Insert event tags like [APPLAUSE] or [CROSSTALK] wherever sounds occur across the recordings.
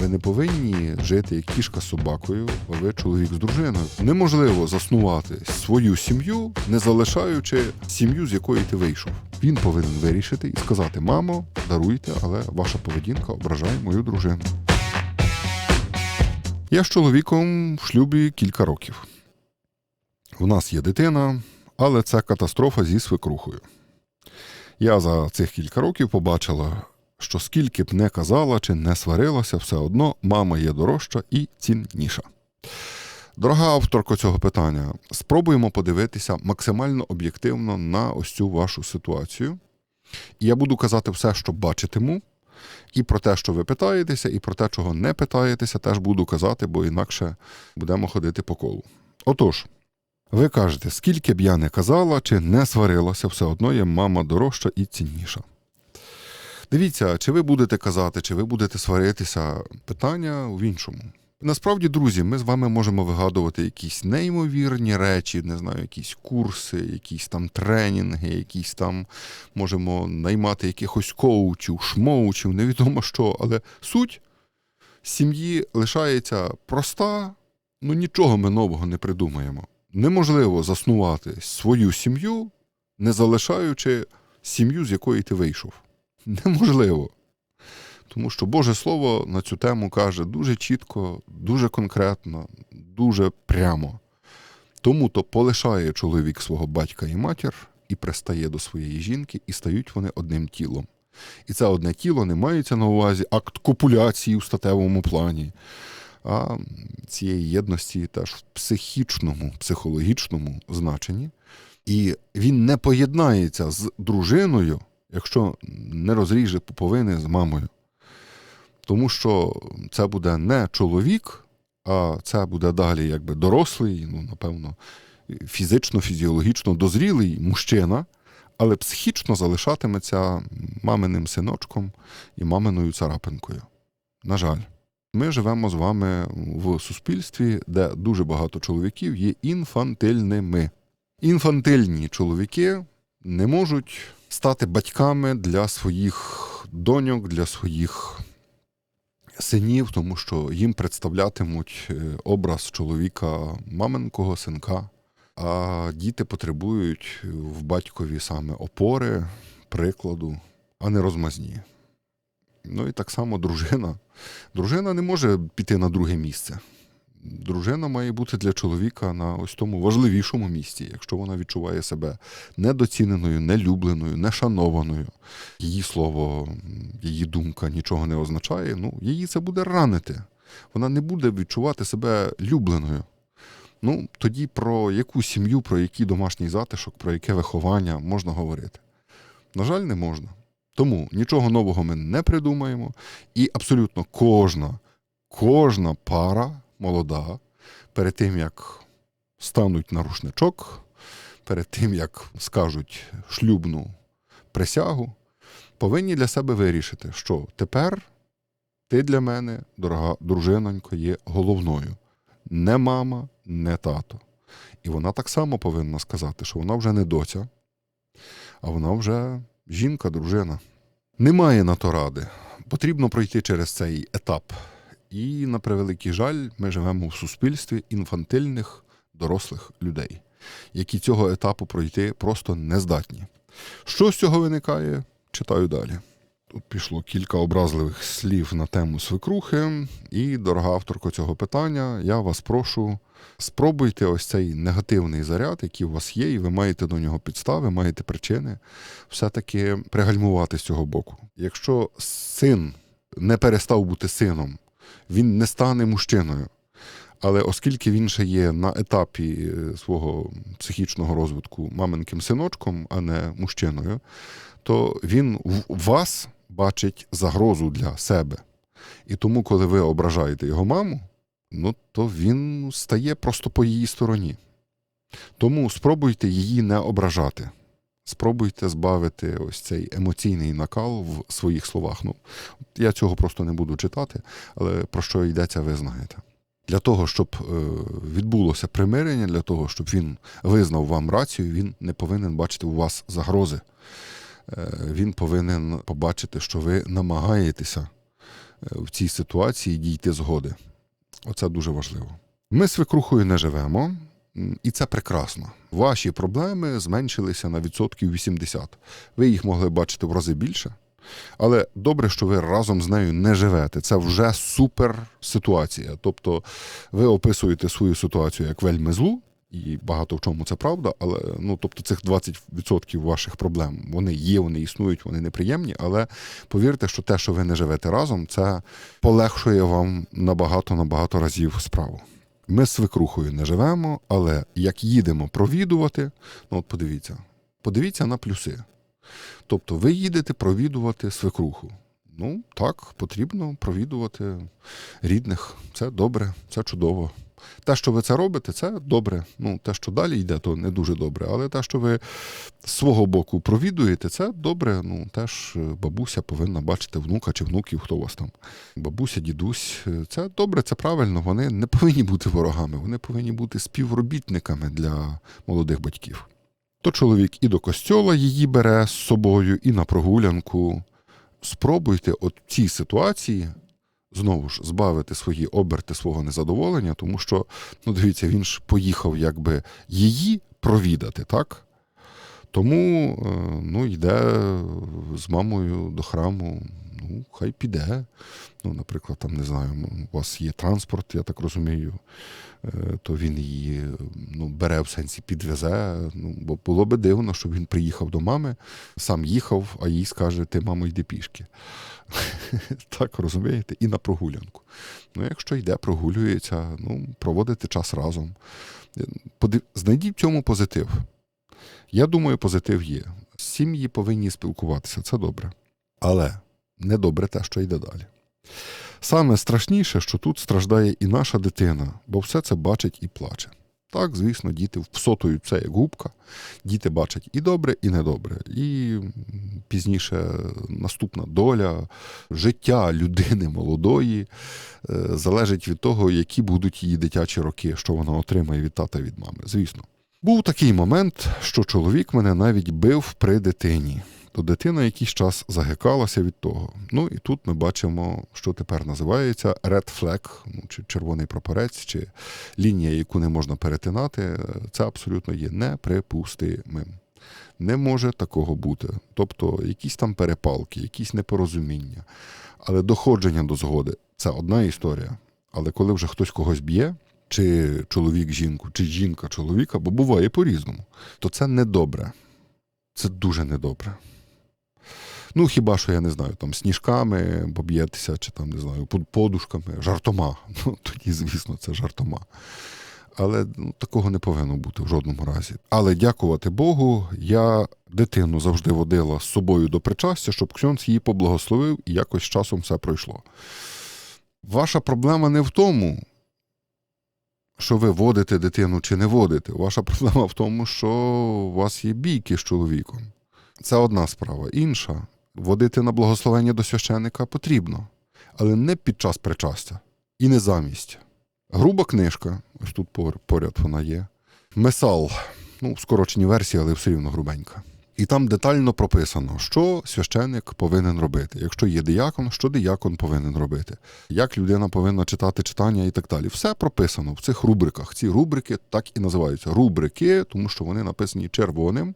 Ви не повинні жити як кішка з собакою, а ви чоловік з дружиною. Неможливо заснувати свою сім'ю, не залишаючи сім'ю, з якої ти вийшов. Він повинен вирішити і сказати: мамо, даруйте, але ваша поведінка ображає мою дружину. Я з чоловіком в шлюбі кілька років. У нас є дитина, але це катастрофа зі свекрухою. Я за цих кілька років побачила, що скільки б не казала чи не сварилася, все одно мама є дорожча і цінніша. Дорога авторко цього питання, спробуємо подивитися максимально об'єктивно на ось цю вашу ситуацію. І я буду казати все, що бачитиму, і про те, що ви питаєтеся, і про те, чого не питаєтеся, теж буду казати, бо інакше будемо ходити по колу. Отож, ви кажете, скільки б я не казала чи не сварилася, все одно є мама дорожча і цінніша. Дивіться, чи ви будете казати, чи ви будете сваритися, питання в іншому. Насправді, друзі, ми з вами можемо вигадувати якісь неймовірні речі, не знаю, якісь курси, якісь там тренінги, якісь там можемо наймати якихось коучів, шмоучів, невідомо що, але суть сім'ї лишається проста, ну нічого ми нового не придумаємо. Неможливо заснувати свою сім'ю, не залишаючи сім'ю, з якої ти вийшов. [LAUGHS] Неможливо. Тому що Боже Слово на цю тему каже дуже чітко, дуже конкретно, дуже прямо. Тому то полишає чоловік свого батька і матір і пристає до своєї жінки, і стають вони одним тілом. І це одне тіло не мається на увазі акт копуляції в статевому плані, а цієї єдності теж в психічному, психологічному значенні. І він не поєднається з дружиною, якщо не розріже пуповини з мамою. Тому що це буде не чоловік, а це буде далі якби дорослий, ну, напевно, фізично, фізіологічно дозрілий мужчина, але психічно залишатиметься маминим синочком і маминою царапинкою. На жаль, ми живемо з вами в суспільстві, де дуже багато чоловіків є інфантильними. Інфантильні чоловіки не можуть стати батьками для своїх доньок, для своїх синів, тому що їм представлятимуть е, образ чоловіка маменького синка, а діти потребують в батькові саме опори, прикладу, а не розмазні. Ну і так само дружина. Дружина не може піти на друге місце. Дружина має бути для чоловіка на ось тому важливішому місці, якщо вона відчуває себе недоціненою, нелюбленою, нешанованою. Її слово, її думка нічого не означає. Ну, її це буде ранити. Вона не буде відчувати себе любленою. Ну, тоді про яку сім'ю, про який домашній затишок, про яке виховання можна говорити? На жаль, не можна. Тому нічого нового ми не придумаємо, і абсолютно кожна, кожна пара молода, перед тим як стануть на рушничок, перед тим як скажуть шлюбну присягу, повинні для себе вирішити, що тепер ти для мене, дорога дружинонько, є головною. Не мама, не тато. І вона так само повинна сказати, що вона вже не доця, а вона вже жінка, дружина. Немає на то ради. Потрібно пройти через цей етап. І, на превеликий жаль, ми живемо в суспільстві інфантильних дорослих людей, які цього етапу пройти просто не здатні. Що з цього виникає? Читаю далі. Тут пішло кілька образливих слів на тему свекрухи, і, дорога авторко цього питання, я вас прошу, спробуйте ось цей негативний заряд, який у вас є, і ви маєте до нього підстави, маєте причини, все-таки пригальмувати з цього боку. Якщо син не перестав бути сином, він не стане мужчиною. Але оскільки він ще є на етапі е, свого психічного розвитку маменьким синочком, а не мужчиною, то він в вас бачить загрозу для себе. І тому, коли ви ображаєте його маму, ну то він стає просто по її стороні. Тому спробуйте її не ображати. Спробуйте збавити ось цей емоційний накал в своїх словах. Ну, я цього просто не буду читати, але про що йдеться, ви знаєте. Для того, щоб е, відбулося примирення, для того, щоб він визнав вам рацію, він не повинен бачити у вас загрози. Е, Він повинен побачити, що ви намагаєтеся в цій ситуації дійти згоди. Оце дуже важливо. Ми з свекрухою не живемо, і це прекрасно. Ваші проблеми зменшилися на відсотків 80. Ви їх могли бачити в рази більше. Але добре, що ви разом з нею не живете. Це вже супер ситуація. Тобто ви описуєте свою ситуацію як вельми злу, і багато в чому це правда, але ну тобто цих 20% ваших проблем вони є, вони існують, вони неприємні. Але повірте, що те, що ви не живете разом, це полегшує вам набагато набагато разів справу. Ми з свекрухою не живемо, але як їдемо провідувати, ну от подивіться, подивіться на плюси. Тобто ви їдете провідувати свекруху. Ну, так, потрібно провідувати рідних. Це добре, це чудово. Те, що ви це робите, це добре. Ну, те, що далі йде, то не дуже добре. Але те, що ви з свого боку провідуєте, це добре. Ну, теж е, бабуся повинна бачити внука чи внуків, хто у вас там. Бабуся, дідусь, е, це добре, це правильно. Вони не повинні бути ворогами, вони повинні бути співробітниками для молодих батьків. То чоловік і до костьола її бере з собою, і на прогулянку. Спробуйте от в цій ситуації знову ж збавити свої оберти свого незадоволення, тому що, ну дивіться, він ж поїхав якби її провідати, так? Тому е, ну, йде з мамою до храму, ну, хай піде. Ну, наприклад, там не знаю, у вас є транспорт, я так розумію, е, то він її ну, бере в сенсі підвезе. Ну, бо було би дивно, щоб він приїхав до мами, сам їхав, а їй скаже: ти, мамо, йди пішки. [LAUGHS] так розумієте? І на прогулянку. Ну, якщо йде, прогулюється, ну, проводити час разом. Е, Знайдіть в цьому позитив. Я думаю, позитив є. Сім'ї повинні спілкуватися, це добре. Але не добре те, що йде далі. Саме страшніше, що тут страждає і наша дитина, бо все це бачить і плаче. Так, звісно, діти всотують це як губка. Діти бачать і добре, і недобре. І пізніше наступна доля, життя людини молодої е, залежить від того, які будуть її дитячі роки, що вона отримає від тата від мами. Звісно. Був такий момент, що чоловік мене навіть бив при дитині. То дитина якийсь час загикалася від того. Ну і тут ми бачимо, що тепер називається red flag, ну, чи червоний прапорець, чи лінія, яку не можна перетинати. Це абсолютно є неприпустимим. Не може такого бути. Тобто якісь там перепалки, якісь непорозуміння. Але доходження до згоди це одна історія. Але коли вже хтось когось б'є, чи чоловік жінку, чи жінка чоловіка, бо буває по-різному, то це недобре. Це дуже недобре. Ну, хіба що я не знаю, там сніжками поб'єтеся, чи там, не знаю, подушками, жартома. [LAUGHS] Ну, тоді, звісно, це жартома. Але ну, такого не повинно бути в жодному разі. Але дякувати Богу, я дитину завжди водила з собою до причастя, щоб Ксьонц її поблагословив, і якось з часом все пройшло. Ваша проблема не в тому, що ви водите дитину чи не водите. Ваша проблема в тому, що у вас є бійки з чоловіком. Це одна справа. Інша водити на благословення до священика потрібно, але не під час причастя і не замість. Груба книжка, ось тут поряд вона є. Месал, ну, в скороченій версії, але все рівно грубенька. І там детально прописано, що священник повинен робити. Якщо є диякон, що диякон повинен робити, як людина повинна читати читання і так далі. Все прописано в цих рубриках. Ці рубрики так і називаються рубрики, тому що вони написані червоним.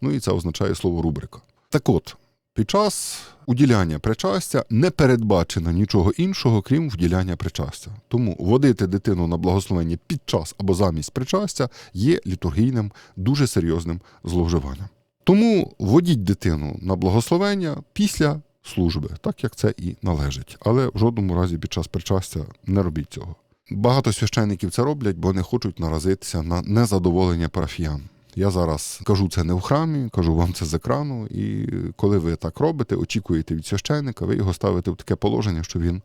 Ну і це означає слово рубрика. Так от, під час уділяння причастя не передбачено нічого іншого, крім вділяння причастя. Тому водити дитину на благословення під час або замість причастя є літургійним дуже серйозним зловживанням. Тому водіть дитину на благословення після служби, так як це і належить. Але в жодному разі під час причастя не робіть цього. Багато священників це роблять, бо не хочуть наразитися на незадоволення парафіян. Я зараз кажу це не в храмі, кажу вам це з екрану. І коли ви так робите, очікуєте від священника, ви його ставите в таке положення, що він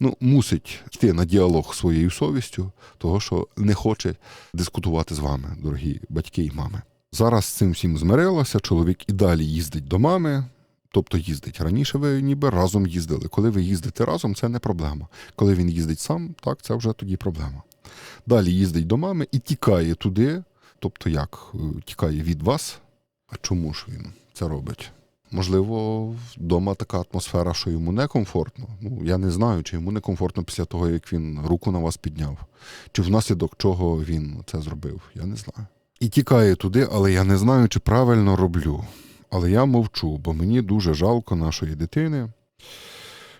ну, мусить йти на діалог своєю совістю, того що не хоче дискутувати з вами, дорогі батьки і мами. Зараз з цим всім змирилася, чоловік і далі їздить до мами, тобто їздить. Раніше ви ніби разом їздили. Коли ви їздите разом, це не проблема. Коли він їздить сам, так, це вже тоді проблема. Далі їздить до мами і тікає туди, тобто як? Е, Тікає від вас. А чому ж він це робить? можливо, вдома така атмосфера, що йому некомфортно. Ну, я не знаю, чи йому некомфортно після того, як він руку на вас підняв, чи внаслідок чого він це зробив. Я не знаю. І тікає туди, але я не знаю, чи правильно роблю. Але я мовчу, бо мені дуже жалко нашої дитини.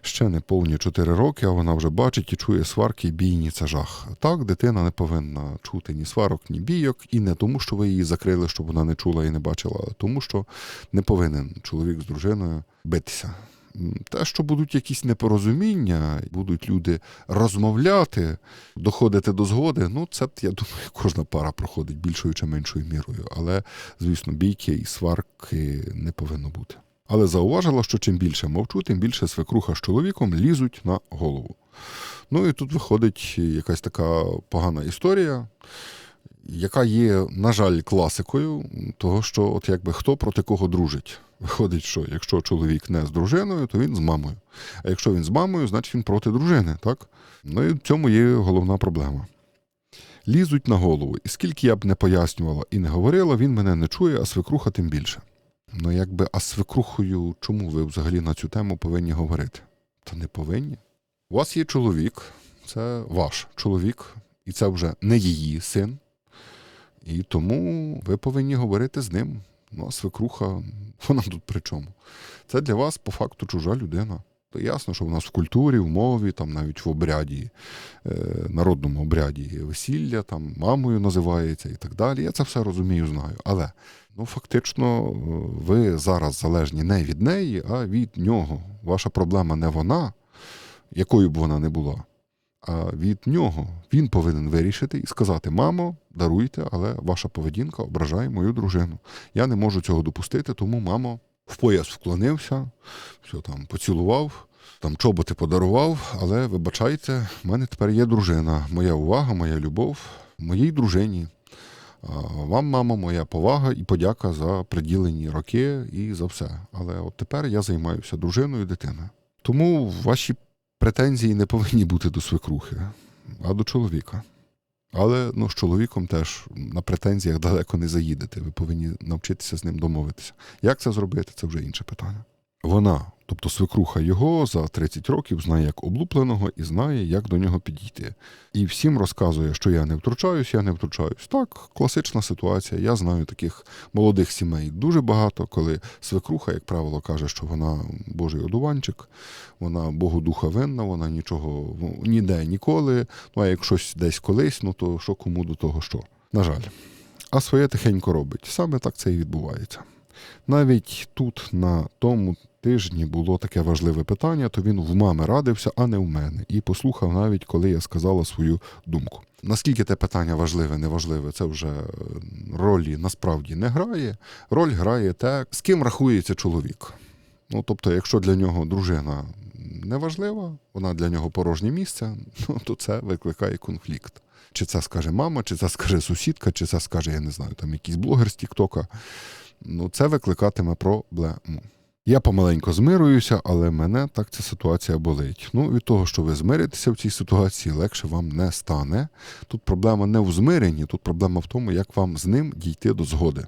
Ще не повні 4 роки, а вона вже бачить і чує сварки, бійні це жах. Так, дитина не повинна чути ні сварок, ні бійок, і не тому, що ви її закрили, щоб вона не чула і не бачила, а тому, що не повинен чоловік з дружиною битися. Те, що будуть якісь непорозуміння, будуть люди розмовляти, доходити до згоди, ну це, я думаю, [LAUGHS] кожна пара проходить більшою чи меншою мірою. Але, звісно, бійки і сварки не повинно бути. Але зауважила, що чим більше мовчу, тим більше свекруха з чоловіком лізуть на голову. Ну і тут виходить якась така погана історія, яка є, на жаль, класикою, того, що от якби хто проти кого дружить. Виходить, що якщо чоловік не з дружиною, то він з мамою. А якщо він з мамою, значить він проти дружини, так? Ну і в цьому є головна проблема. Лізуть на голову, і скільки я б не пояснювала і не говорила, він мене не чує, а свекруха тим більше. Ну, якби, а свекрухою чому ви взагалі на цю тему повинні говорити? Та не повинні. У вас є чоловік, це ваш чоловік, і це вже не її син. І тому ви повинні говорити з ним. Ну, а свекруха, вона тут при чому? Це для вас по факту чужа людина. То ясно, що в нас в культурі, в мові, там навіть в обряді, е, народному обряді весілля, там мамою називається і так далі. Я це все розумію, знаю. Але ну, фактично е, ви зараз залежні не від неї, а від нього. Ваша проблема не вона, якою б вона не була, а від нього. Він повинен вирішити і сказати: мамо, даруйте, але ваша поведінка ображає мою дружину. Я не можу цього допустити, тому мамо в пояс вклонився, все там поцілував, там чоботи подарував, але вибачайте, в мене тепер є дружина. Моя увага, моя любов моїй дружині. Вам, мамо, моя повага і подяка за приділені роки і за все. Але от тепер я займаюся дружиною дитиною. Тому ваші претензії не повинні бути до свекрухи, а до чоловіка. Але ну, з чоловіком теж на претензіях далеко не заїдете. Ви повинні навчитися з ним домовитися. Як це зробити, це вже інше питання. Вона, тобто свекруха його за 30 років знає як облупленого і знає, як до нього підійти. І всім розказує, що я не втручаюсь, я не втручаюсь. Так, класична ситуація. Я знаю таких молодих сімей дуже багато, коли свекруха, як правило, каже, що вона Божий одуванчик, вона Богу духа винна, вона нічого ну, ніде ніколи. Ну а як щось десь колись, ну то що кому до того що? На жаль. А своє тихенько робить. Саме так це і відбувається. Навіть тут, на тому тижні, було таке важливе питання, то він в мами радився, а не в мене. І послухав навіть, коли я сказала свою думку. Наскільки те питання важливе, неважливе, це вже е, ролі насправді не грає. Роль грає те, з ким рахується чоловік. Ну, тобто, якщо для нього дружина не важлива, вона для нього порожнє місце, [LAUGHS] ну, то це викликає конфлікт. Чи це скаже мама, чи це скаже сусідка, чи це скаже, я не знаю, там якийсь блогер з Тіктока. Ну, це викликатиме проблему. Я помаленько змирююся, але мене так ця ситуація болить. Ну, від того, що ви змиритеся в цій ситуації, легше вам не стане. Тут проблема не в змиренні, тут проблема в тому, як вам з ним дійти до згоди.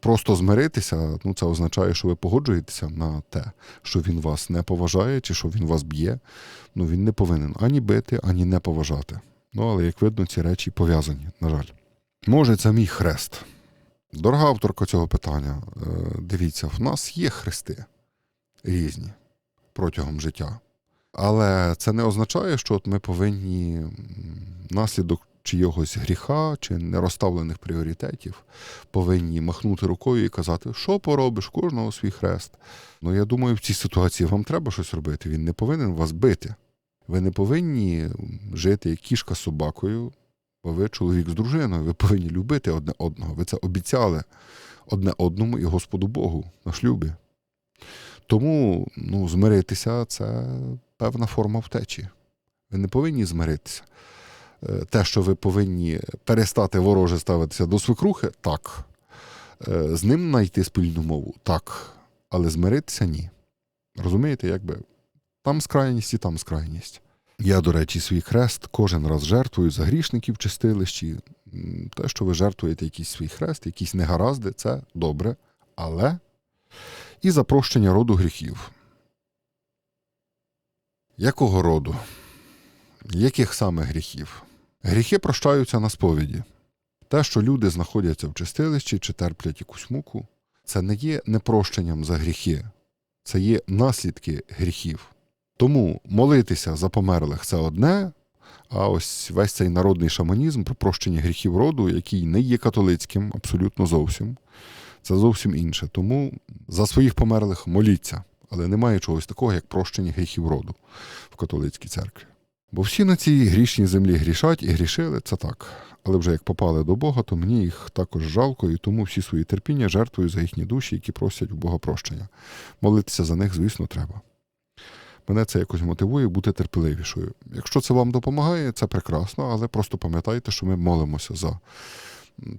Просто змиритися, ну це означає, що ви погоджуєтеся на те, що він вас не поважає, чи що він вас б'є. Ну він не повинен ані бити, ані не поважати. Ну, але як видно, ці речі пов'язані, на жаль. Може, це мій хрест. Дорога авторка цього питання, е, дивіться, в нас є хрести різні протягом життя. Але це не означає, що от ми повинні наслідок чийогось гріха чи нерозставлених пріоритетів повинні махнути рукою і казати, що поробиш, кожного свій хрест. Ну я думаю, в цій ситуації вам треба щось робити. Він не повинен вас бити. Ви не повинні жити як кішка з собакою, бо ви чоловік з дружиною, ви повинні любити одне одного. Ви це обіцяли одне одному і Господу Богу на шлюбі. Тому ну, змиритися це певна форма втечі. Ви не повинні змиритися. Е, Те, що ви повинні перестати вороже ставитися до свекрухи, так. Е, З ним знайти спільну мову, так. Але змиритися ні. Розумієте, якби там скрайність і там скрайність. Я, до речі, свій хрест кожен раз жертвую за грішників чистилищі. Те, що ви жертвуєте якийсь свій хрест, якісь негаразди, це добре. Але і за прощення роду гріхів. Якого роду? Яких саме гріхів? Гріхи прощаються на сповіді. Те, що люди знаходяться в чистилищі чи терплять якусь муку, це не є непрощенням за гріхи, це є наслідки гріхів. Тому молитися за померлих це одне, а ось весь цей народний шаманізм про прощення гріхів роду, який не є католицьким, абсолютно зовсім, це зовсім інше. Тому за своїх померлих моліться, але немає чогось такого, як прощення гріхів роду в католицькій церкві. Бо всі на цій грішній землі грішать і грішили, це так. Але вже як попали до Бога, то мені їх також жалко, і тому всі свої терпіння жертвую за їхні душі, які просять у Бога прощення. Молитися за них, звісно, треба. Мене це якось мотивує бути терпеливішою. Якщо це вам допомагає, це прекрасно, але просто пам'ятайте, що ми молимося за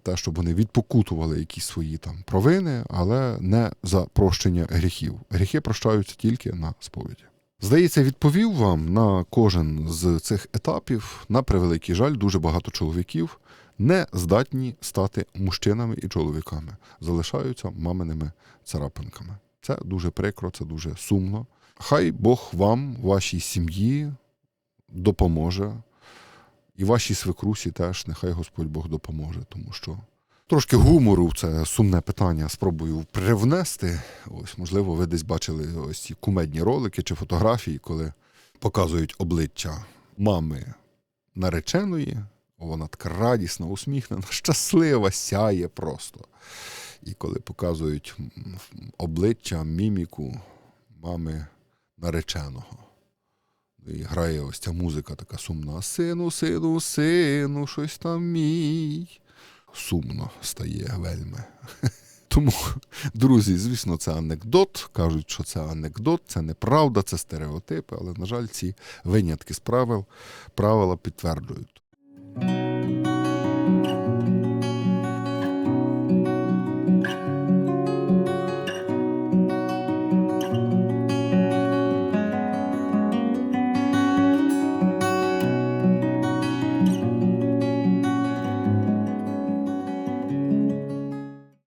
те, щоб вони відпокутували якісь свої там провини, але не за прощення гріхів. Гріхи прощаються тільки на сповіді. Здається, відповів вам на кожен з цих етапів, на превеликий жаль, дуже багато чоловіків не здатні стати мужчинами і чоловіками, залишаються маминими царапинками. Це дуже прикро, це дуже сумно. Хай Бог вам, вашій сім'ї допоможе, і вашій свекрусі теж нехай Господь Бог допоможе, тому що трошки гумору в це сумне питання спробую привнести. Ось, можливо, ви десь бачили ось ці кумедні ролики чи фотографії, коли показують обличчя мами нареченої. Вона така радісна, усміхнена, [LAUGHS] щаслива, сяє просто. І коли показують обличчя, міміку мами нареченого. І грає ось ця музика така сумна. Сину, сину, сину, щось там мій. Сумно стає вельми. [LAUGHS] Тому, друзі, звісно, це анекдот. Кажуть, що це анекдот, це неправда, це стереотипи, але, на жаль, ці винятки з правил правила підтверджують.